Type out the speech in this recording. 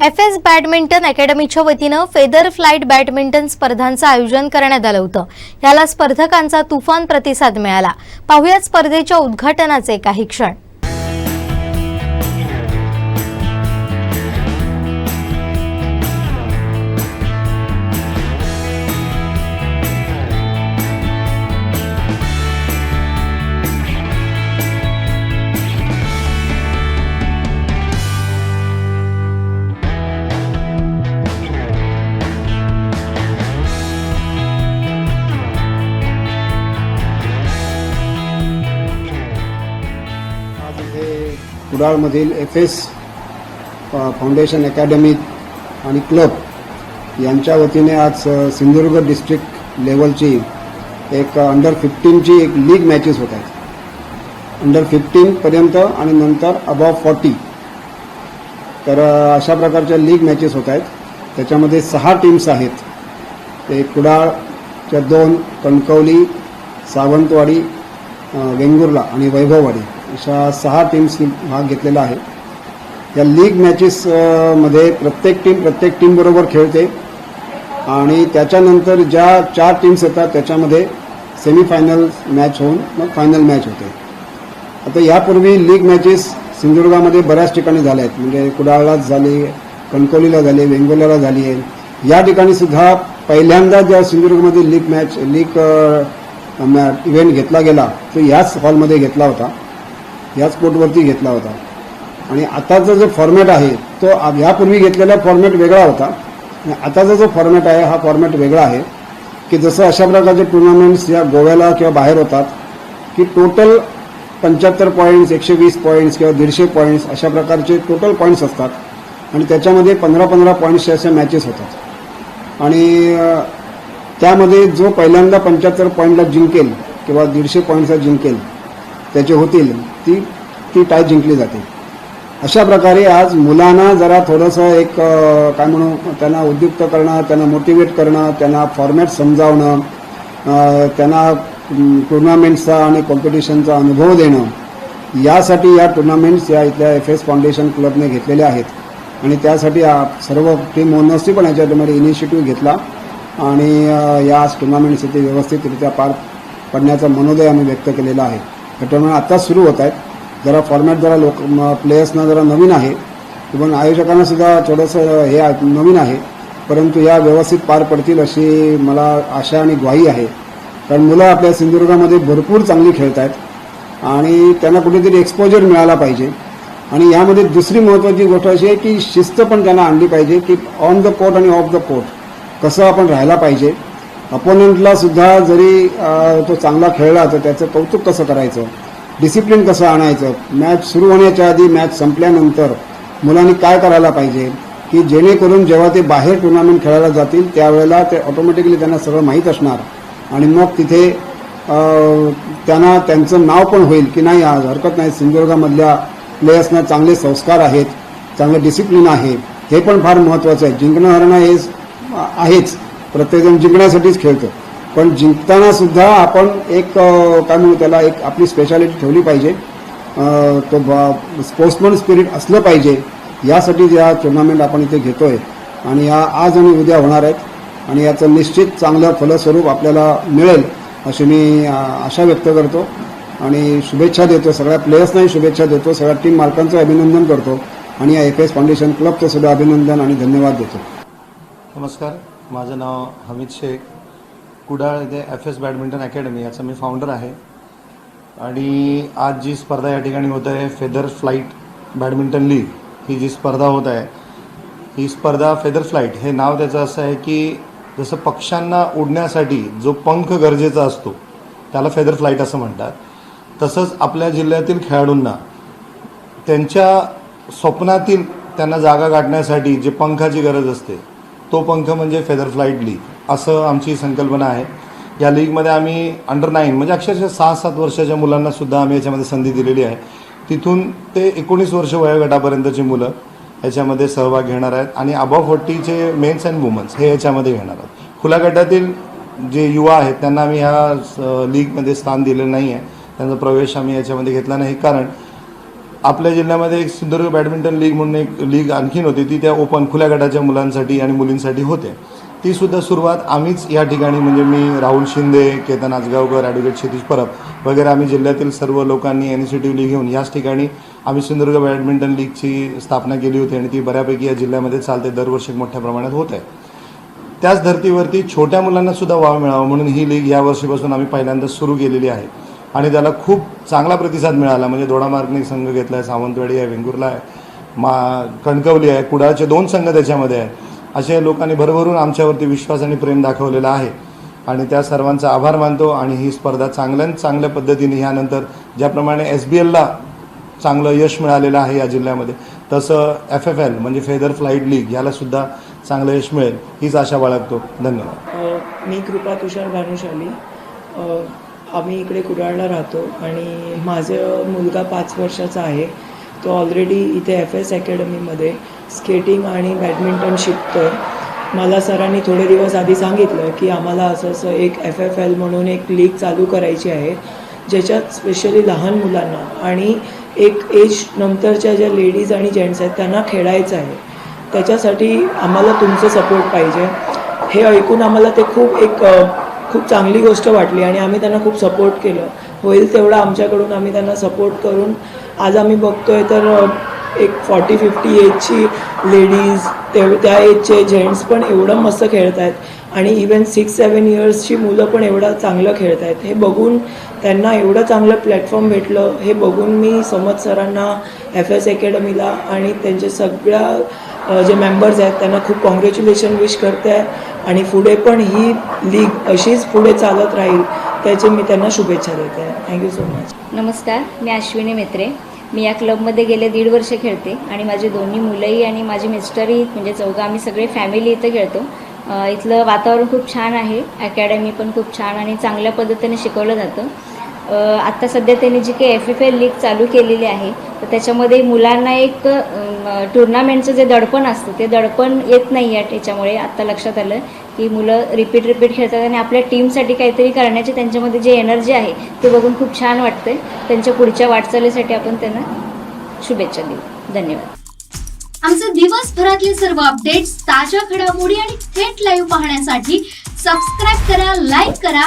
F S badminton अकॅडमीच्या वतीनं feather flight badminton स्पर्धांचं आयोजन करण्यात आलं होतं. याला स्पर्धकांचा तुफान प्रतिसाद मिळाला. पाहुयात स्पर्धेच्या उद्घाटनाचे काही क्षण. कुडाळमधील एफ एस फाउंडेशन अकॅडमी आणि क्लब यांच्या वतीने आज सिंधुदुर्ग डिस्ट्रिक्ट लेवलची एक अंडर फिफ्टीनची एक लीग मॅचेस होत आहेत. अंडर फिफ्टीनपर्यंत आणि नंतर अबाव फॉर्टी तर अशा प्रकारच्या लीग मॅचेस होत आहेत. त्याच्यामध्ये सहा टीम्स आहेत. ते कुडाळच्या दोन कणकवली सावंतवाडी वेंगुर्ला आणि वैभववाडी अशा सहा टीम्सनी भाग घेतलेला आहे. या लीग मॅचेस मध्ये प्रत्येक टीम प्रत्येक टीमबरोबर खेळते आणि त्याच्यानंतर ज्या चार टीम्स येतात त्याच्यामध्ये सेमीफायनल मॅच होऊन मग फायनल मॅच होते. आता यापूर्वी लीग मॅचेस सिंधुदुर्गामध्ये बऱ्याच ठिकाणी झाल्या आहेत. म्हणजे कुडाळलाच झाली कणकवलीला झाली वेंगुर्ल्याला झाली आहे. या ठिकाणी सुद्धा पहिल्यांदा ज्या सिंधुदुर्गमध्ये लीग मॅच लीग इव्हेंट घेतला गेला तो याच हॉलमध्ये घेतला होता. याच कोर्टवरती घेतला होता. आणि आताचा जो फॉर्मॅट आहे तो यापूर्वी घेतलेला फॉर्मॅट वेगळा होता. आणि आताचा जो फॉर्मॅट आहे हा फॉर्मॅट वेगळा आहे. की जसं अशा प्रकारचे टुर्नामेंट्स या गोव्याला किंवा बाहेर होतात की टोटल पंच्याहत्तर पॉईंट्स एकशे वीस पॉईंट्स किंवा दीडशे पॉईंट्स अशा प्रकारचे टोटल पॉईंट्स असतात. आणि त्याच्यामध्ये पंधरा पंधरा पॉईंट्सच्या अशा मॅचेस होतात. आणि त्यामध्ये जो पहिल्यांदा पंच्याहत्तर पॉईंटला जिंकेल किंवा दीडशे पॉईंटचा जिंकेल त्याचे होतील ती ती टाय जिंकली जाते. अशा प्रकारे आज मुलांना जरा थोडंसं एक काय म्हणू त्यांना उद्युक्त करणं त्यांना मोटिवेट करणं त्यांना फॉर्मॅट समजावणं त्यांना टुर्नामेंट्सचा आणि कॉम्पिटिशनचा अनुभव देणं यासाठी या टुर्नामेंट्स या इथल्या एफ एस फाउंडेशन क्लबने घेतलेल्या आहेत. आणि त्यासाठी सर्व टीम ओनर्सनी पण याच्यामध्ये इनिशिएटिव्ह घेतला. आणि याच या टुर्नामेंट्स इथे व्यवस्थितरित्या पार पडण्याचा मनोदय आम्ही व्यक्त केलेला आहे. हे टुर्नामेंट आत्ताच सुरू होत आहेत. जरा फॉर्मॅट जरा लोक प्लेयर्सना जरा नवीन आहे. पण आयोजकांना सुद्धा थोडंसं हे नवीन आहे. परंतु या व्यवस्थित पार पडतील अशी मला आशा आणि ग्वाही आहे. कारण मुलं आपल्या सिंधुदुर्गामध्ये भरपूर चांगली खेळत आहेत. आणि त्यांना कुठेतरी एक्सपोजर मिळाला पाहिजे. आणि यामध्ये दुसरी महत्त्वाची गोष्ट अशी आहे की शिस्त पण त्यांना आणली पाहिजे की ऑन द कोर्ट आणि ऑफ द कोर्ट कसं आपण राहायला पाहिजे. अपोनंटला सुद्धा जरी तो चांगला खेळला तर त्याचं कौतुक कसं करायचं? डिसिप्लिन कसं आणायचं? मॅच सुरू होण्याच्या आधी मॅच संपल्यानंतर मुलांनी काय करायला पाहिजे? की जेणेकरून जेव्हा ते बाहेर टुर्नामेंट खेळायला जातील त्यावेळेला ते ऑटोमॅटिकली त्यांना सगळं माहीत असणार. आणि मग तिथे त्यांना त्यांचं नाव पण होईल की नाही आज हरकत नाही. सिंधुदुर्गामधल्या प्लेयर्सना चांगले संस्कार आहेत चांगलं डिसिप्लिन आहे. हे पण फार महत्त्वाचं आहे. जिंकणं हरणं हे आहेच. प्रत्येकजण जिंकण्यासाठीच खेळतो. पण जिंकताना सुद्धा आपण एक काय म्हणू त्याला एक आपली स्पेशालिटी ठेवली पाहिजे. तो स्पोर्ट्समन स्पिरिट असलं पाहिजे. यासाठी या टुर्नामेंट आपण इथे घेतोय. आणि या आज आणि उद्या होणार आहेत. आणि याचं निश्चित चांगलं फलस्वरूप आपल्याला मिळेल अशी मी आशा व्यक्त करतो. आणि शुभेच्छा देतो. सगळ्या प्लेयर्सनाही शुभेच्छा देतो. सगळ्या टीम मालकांचं अभिनंदन करतो. आणि या एफ एस फाउंडेशन क्लबचं सुद्धा अभिनंदन आणि धन्यवाद देतो. नमस्कार. माझं नाव हमीद शेख. कुडाळ येथे एफ एस बॅडमिंटन अकॅडमी याचा मी फाउंडर आहे. आणि आज जी स्पर्धा या ठिकाणी होत आहे फेदर फ्लाईट बॅडमिंटन लीग ही जी स्पर्धा होत आहे ही स्पर्धा फेदर फ्लाईट हे नाव त्याचं असं आहे की जसं पक्ष्यांना उडण्यासाठी जो पंख गरजेचा असतो त्याला फेदर फ्लाईट असं म्हणतात. तसंच आपल्या जिल्ह्यातील खेळाडूंना त्यांच्या स्वप्नातील त्यांना जागा गाठण्यासाठी जे पंखाची गरज असते तो पंख म्हणजे फेदर फ्लाईट लीग असं आमची संकल्पना आहे. या लीगमध्ये आम्ही अंडर नाईन म्हणजे अक्षरशः सहा सात वर्षाच्या मुलांना सुद्धा आम्ही याच्यामध्ये संधी दिलेली आहे. तिथून ते एकोणीस वर्ष वयोगटापर्यंतची मुलं याच्यामध्ये सहभाग घेणार आहेत आणि अबॉव फोर्टीचे मेन्स अँड वुमन्स हे याच्यामध्ये घेणार आहेत. खुल्या गटातील जे युवा आहेत त्यांना आम्ही ह्या स- लीगमध्ये स्थान दिलेलं नाही आहे त्यांचा प्रवेश आम्ही याच्यामध्ये घेतला नाही. कारण आपल्या जिल्ह्यामध्ये एक सिंधुदुर्ग बॅडमिंटन लीग म्हणून एक लीग आणखीन होती. ती त्या ओपन खुल्या गटाच्या मुलांसाठी आणि मुलींसाठी होते. ती सुद्धा सुरुवात आम्हीच या ठिकाणी म्हणजे मी राहुल शिंदे केतन आजगावकर ॲडव्होकेट क्षितिश परब वगैरे आम्ही जिल्ह्यातील सर्व लोकांनी इनिशिएटिव्ह घेऊन याच ठिकाणी आम्ही सिंधुदुर्ग बॅडमिंटन लीगची स्थापना केली होती आणि ती बऱ्यापैकी या जिल्ह्यामध्ये चालते दरवर्षी मोठ्या प्रमाणात होत. आहे त्याच धर्तीवरती छोट्या मुलांना सुद्धा वाव मिळावा म्हणून ही लीग या वर्षीपासून आम्ही पहिल्यांदा सुरू केलेली आहे. आणि त्याला खूप चांगला प्रतिसाद मिळाला. म्हणजे दोडामार्गने संघ घेतला आहे सावंतवाडी आहे वेंगुर्ला आहे मा कणकवली आहे कुडाळचे दोन संघ त्याच्यामध्ये आहेत. असे लोकांनी भरभरून आमच्यावरती विश्वास आणि प्रेम दाखवलेला आहे. आणि त्या सर्वांचा आभार मानतो आणि ही स्पर्धा चांगल्यात चांगल्या पद्धतीने ह्यानंतर ज्याप्रमाणे एस बी एलला चांगलं यश मिळालेलं आहे या जिल्ह्यामध्ये तसं एफ एफ एल म्हणजे फेदर फ्लाईट लीग यालासुद्धा चांगलं यश मिळेल हीच आशा बाळगतो. धन्यवाद. मी कृपा तुषार भानुशाली. आम्ही इकडे कुडाळला राहतो आणि माझं मुलगा पाच वर्षाचा आहे. तो ऑलरेडी इथे एफ एस अकॅडमीमध्ये स्केटिंग आणि बॅडमिंटन शिकतो मला सरांनी थोडे दिवस आधी सांगितलं की आम्हाला असं असं एक एफ एफ एल म्हणून एक लीग चालू करायची आहे ज्याच्यात स्पेशली लहान मुलांना आणि एक एज नंतरच्या ज्या लेडीज आणि जेंट्स आहेत त्यांना खेळायचं आहे. त्याच्यासाठी आम्हाला तुमचं सपोर्ट पाहिजे. हे ऐकून आम्हाला ते खूप एक खूप चांगली गोष्ट वाटली आणि आम्ही त्यांना खूप सपोर्ट केलं. होईल तेवढं आमच्याकडून आम्ही त्यांना सपोर्ट करून आज आम्ही बघतोय तर एक फॉर्टी फिफ्टी एजची लेडीज तेव त्या एजचे जेंट्स पण एवढं मस्त खेळत आहेत आणि इवन सिक्स सेवन इयर्सची मुलं पण एवढं चांगलं खेळत आहेत हे बघून त्यांना एवढं चांगलं प्लॅटफॉर्म भेटलं. हे बघून मी समज सरांना एफ एस अकॅडमीला आणि त्यांच्या सगळ्या जे मेंबर्स आहेत त्यांना खूप कॉंग्रॅच्युलेशन विश करते आहे. आणि पुढे पण ही लीग अशीच पुढे चालत राहील त्याची मी त्यांना शुभेच्छा देते. आहे थँक्यू सो मच नमस्कार मी अश्विनी मेत्रे. मी या क्लबमध्ये गेले दीड वर्ष खेळते आणि माझी दोन्ही मुलंही आणि माझी मिस्टरही म्हणजे चौघं आम्ही सगळे फॅमिली इथं खेळतो. इथलं वातावरण खूप छान आहे अकॅडमी पण खूप छान आणि चांगल्या पद्धतीने शिकवलं जातं. आत्ता सध्या त्यांनी जी काही एफ एफ एल लीग चालू केलेली आहे तर त्याच्यामध्ये मुलांना एक टुर्नामेंटचं जे दडपण असतं ते दडपण येत नाही आहे त्याच्यामुळे आत्ता लक्षात आलं की मुलं रिपीट रिपीट खेळतात आणि आपल्या टीमसाठी काहीतरी करण्याची त्यांच्यामध्ये जी एनर्जी आहे ते बघून खूप छान वाटतं त्यांच्या पुढच्या वाटचालीसाठी आपण त्यांना शुभेच्छा देऊ. धन्यवाद. आमचे दिवसभरातले सर्व अपडेट्स ताज्या घडामोडी आणि थेट लाईव्ह पाहण्यासाठी सबस्क्राईब करा लाईक करा